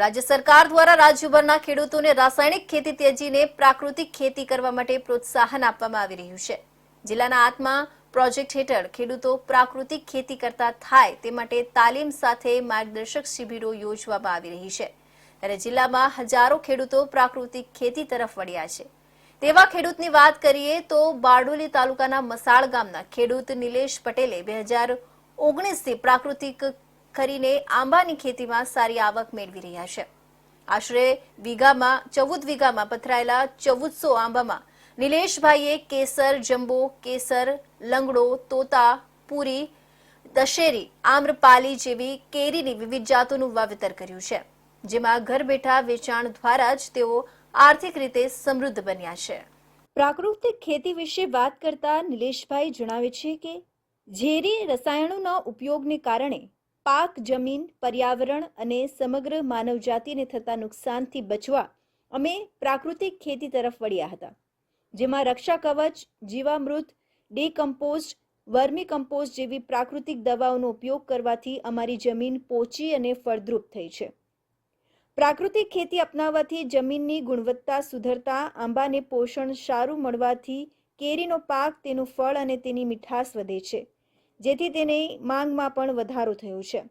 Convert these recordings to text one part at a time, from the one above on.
રાજ્ય સરકાર દ્વારા રાજ્યભરના ખેડૂતોને રાસાયણિક ખેતી ત્યજીને પ્રાકૃતિક ખેતી કરવા માટે પ્રોત્સાહન આપવામાં આવી રહ્યું છે. જિલ્લાના આત્મા પ્રોજેક્ટ હેઠળ ખેડૂતો પ્રાકૃતિક ખેતી કરતા થાય તે માટે તાલીમ સાથે માર્ગદર્શક શિબિરો યોજવામાં આવી રહી છે. ત્યારે જિલ્લામાં હજારો ખેડૂતો પ્રાકૃતિક ખેતી તરફ વળ્યા છે. તેવા ખેડૂતની વાત કરીએ તો બારડોલી તાલુકાના મસાળ ગામના ખેડૂત નિલેશ પટેલે બે હજાર ઓગણીસથી પ્રાકૃતિક કરીને આંબાની ખેતીમાં સારી આવક મેળવી રહ્યા છે. આશરે વીઘામાં, ચૌદ વીઘામાં પથરાયેલા ચૌદસો આંબામાં નિલેશભાઈએ કેસર, જંબો, કેસર, લંગડો, તોતા, પૂરી, દશેરી, આમ્રપાલી જેવી કેરીની વિવિધ જાતોનું વાવેતર કર્યું છે, જેમાં ઘર બેઠા વેચાણ દ્વારા જ તેઓ આર્થિક રીતે સમૃદ્ધ બન્યા છે. પ્રાકૃતિક ખેતી વિશે વાત કરતા નિલેશભાઈ જણાવે છે કે ઝેરી રસાયણોના ઉપયોગને કારણે પાક, જમીન, પર્યાવરણ અને સમગ્ર માનવજાતિને થતા નુકસાનથી બચવા અમે પ્રાકૃતિક ખેતી તરફ વળ્યા હતા, જેમાં રક્ષા કવચ, જીવામૃત ડીકમ્પોઝ વર્મી કમ્પોઝ જેવી પ્રાકૃતિક દવાઓનો ઉપયોગ કરવાથી અમારી જમીન પોચી અને ફળદ્રુપ થઈ છે. પ્રાકૃતિક ખેતી અપનાવવાથી જમીનની ગુણવત્તા સુધરતા, આંબાને પોષણ સારું મળવાથી કેરીનો પાક, તેનું ફળ અને તેની મીઠાશ વધે છે. જેથી તેની માંગમાં પણ વધારો થયો છે.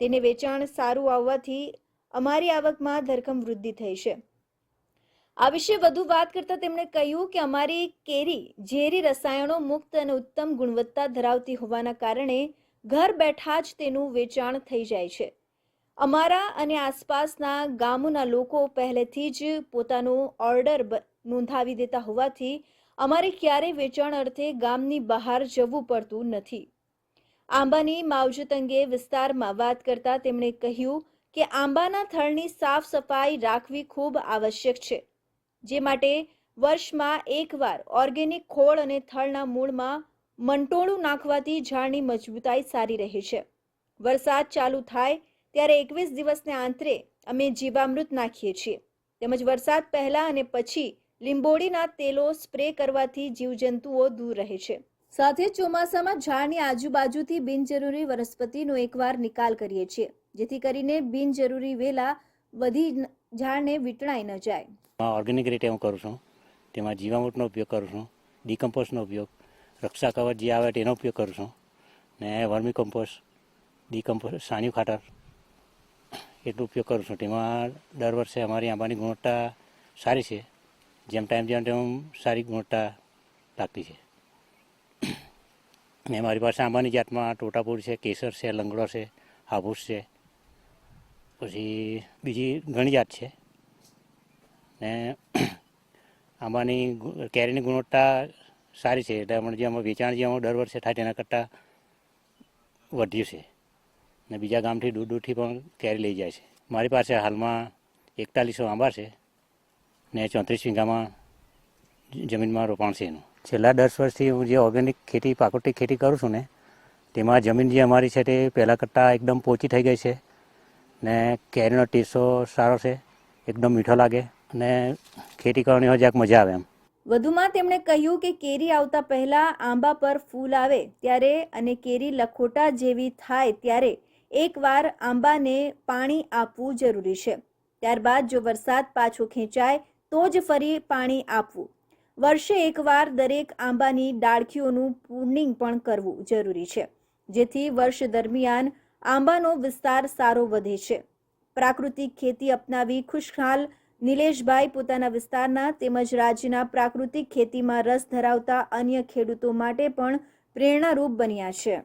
તેને વેચાણ સારું આવવાથી અમારી આવકમાં ધરખમ વૃદ્ધિ થઈ છે. આ વિશે વધુ વાત કરતા તેમણે કહ્યું કે અમારી કેરી, ઝેરી રસાયણો મુક્ત અને ઉત્તમ ગુણવત્તા ધરાવતી હોવાના કારણે ઘર બેઠા જ તેનું વેચાણ થઈ જાય છે. અમારા અને આસપાસના ગામોના લોકો પહેલેથી જ પોતાનો ઓર્ડર નોંધાવી દેતા હોવાથી અમારે ક્યારેય વેચાણ અર્થે ગામની બહાર જવું પડતું નથી. આંબાની માવજત અંગે વિસ્તારમાં વાત કરતા તેમણે કહ્યું કે આંબાના થળની સાફ સફાઈ રાખવી ખૂબ આવશ્યક છે, જે માટે વર્ષમાં એકવાર ઓર્ગેનિક ખોળ અને થળના મૂળમાં મંટોળું નાખવાથી ઝાડની મજબૂતાઈ સારી રહે છે. વરસાદ ચાલુ થાય ત્યારે એકવીસ દિવસને આંતરે અમે જીવામૃત નાખીએ છીએ. તેમજ વરસાદ પહેલા અને પછી લીંબોડીના તેલો સ્પ્રે કરવાથી જીવજંતુઓ દૂર રહે છે. સાથે ચોમાસામાં ઝાડની આજુબાજુથી બિનજરૂરી વનસ્પતિનો એકવાર નિકાલ કરીએ છીએ, જેથી કરીને બિનજરૂરી વેલા વધી ઝાડને વીંટળાઈ ન જાય. ઓર્ગેનિક રીતે હું કરું છું. તેમાં જીવામૃતનો ઉપયોગ કરું છું ડીકમ્પોસ્ટનો ઉપયોગ, રક્ષા કવચ જે આવે તેનો ઉપયોગ કરું છું, ને વર્મી કમ્પોસ્ટ ડીકમ્પોસ્ટ સાણિયું ખાતર એટલો ઉપયોગ કરું છું. તેમાં દર વર્ષે અમારી આંબાની ગુણવત્તા સારી છે. જેમ ટાઈમ જેમ તેમ સારી ગુણવત્તા લાગતી છે. ને મારી પાસે આંબાની જાતમાં ટોટાપુર છે, કેસર છે, લંગડો છે હાફૂસ છે. પછી બીજી ઘણી જાત છે. ને આંબાની કેરીની ગુણવત્તા સારી છે, એટલે હમણાં જે આમાં વેચાણ જે આમાં દર વર્ષે થાય તેના કરતાં વધ્યું છે. ને બીજા ગામથી દૂર દૂરથી પણ કેરી લઈ જાય છે. મારી પાસે હાલમાં એકતાલીસો આંબા છે ને ચોત્રીસ વીઘામાં જમીનમાં રોપાણ છે એનું. છેલ્લા દસ વર્ષથી હું જે ઓર્ગેનિક ખેતી, પ્રાકૃતિક ખેતી કરું છું ને, તેમાં જમીન જે અમારી છે તે પહેલાં કરતાં એકદમ પોચી થઈ ગઈ છે ને કેરીનો ટેસ્ટો સારો છે, એકદમ મીઠો લાગે અને ખેતી કરવાની હોય જરાક મજા આવે એમ. વધુમાં તેમણે કહ્યું કે કેરી આવતા પહેલા આંબા પર ફૂલ આવે ત્યારે અને કેરી લખોટા જેવી થાય ત્યારે એકવાર આંબાને પાણી આપવું જરૂરી છે. ત્યારબાદ જો વરસાદ પાછો ખેંચાય તો જ ફરી પાણી આપવું. વર્ષે એકવાર દરેક આંબાની ડાળખીઓનું પૂર્ણિંગ પણ કરવું જરૂરી છે, જેથી વર્ષ દરમિયાન આંબાનો વિસ્તાર સારો વધે છે. પ્રાકૃતિક ખેતી અપનાવી ખુશહાલ નિલેશભાઈ પોતાના વિસ્તારના તેમજ રાજ્યના પ્રાકૃતિક ખેતીમાં રસ ધરાવતા અન્ય ખેડૂતો માટે પણ પ્રેરણારૂપ બન્યા છે.